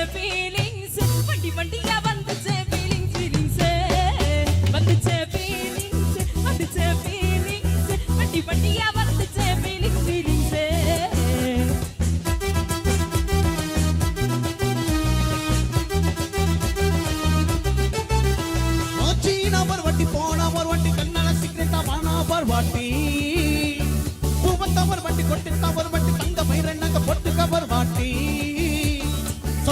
வந்துச்சே feelings வண்டி வண்டியா வந்துச்சே ஃபீலிங்ஸ் ஃபீலிங்ஸ் வந்துச்சே ஃபீலிங்ஸ் வந்துச்சே ஃபீலிங்ஸ் வண்டி வண்டியா வந்துச்சே ஃபீலிங்ஸ் ஃபீலிங்ஸ் ஒரு வட்டி போனா ஒரு வட்டி கண்ணால சிக்கரெட்டா வானா ஒரு வாட்டி. பூவத்த வட்டி கொட்டித்தா வட்டி தங்க பயிரண்ணங்க பொட்டுக்கவர் வாட்டி.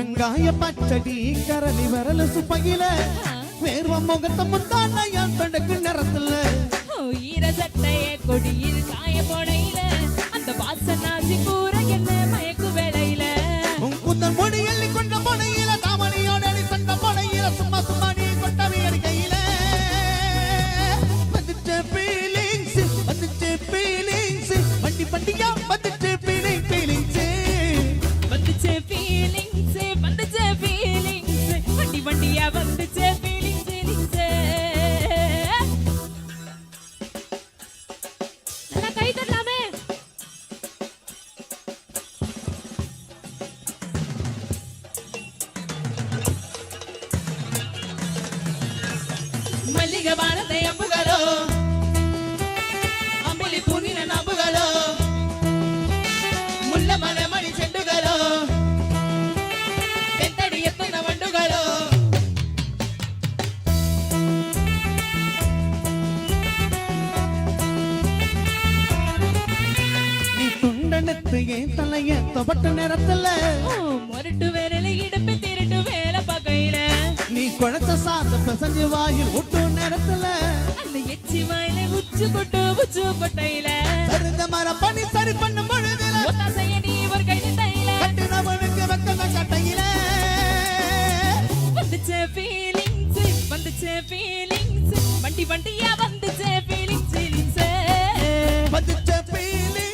வெங்காய பச்சடி கரலி விரல் சுப்பையில. வேர்வ முகத்தை முந்தான என் தடுக்கு நிறத்துல? வண்டி வண்டியா வந்துச்சே ஃபீலிங்ஸ் ஃபீலிங்ஸ் நல்லா கை தட்டலாமே மல்லிகை வானத்தை துண்டனத்து என் தலைய தொபட்ட நேரத்துல. முரட்டு விரல இடுப்பு திருட்டு வேலை பார்க்கையில. நீ குழச்ச சாத பிசஞ்சு வாயில் விட்டு நேரத்துல. அந்த எச்சி வாயில உச்சு கொட்டு உச்சு கொட்டையில. சரிந்த மர பணி சரி பண்ணும் பொழுதுல. ஒத்தாசைய நீ ஒரு கை தையில கட்டினவனுக்கு வெக்கங்க கட்டையில வந்துச்சே ஃபீலிங்ஸ் வந்துச்சே ஃபீலிங்ஸ் வண்டி வண்டியா வந்துச்சே ஃபீலிங்ஸ் வந்துச்ச ஃபீலிங்ஸ்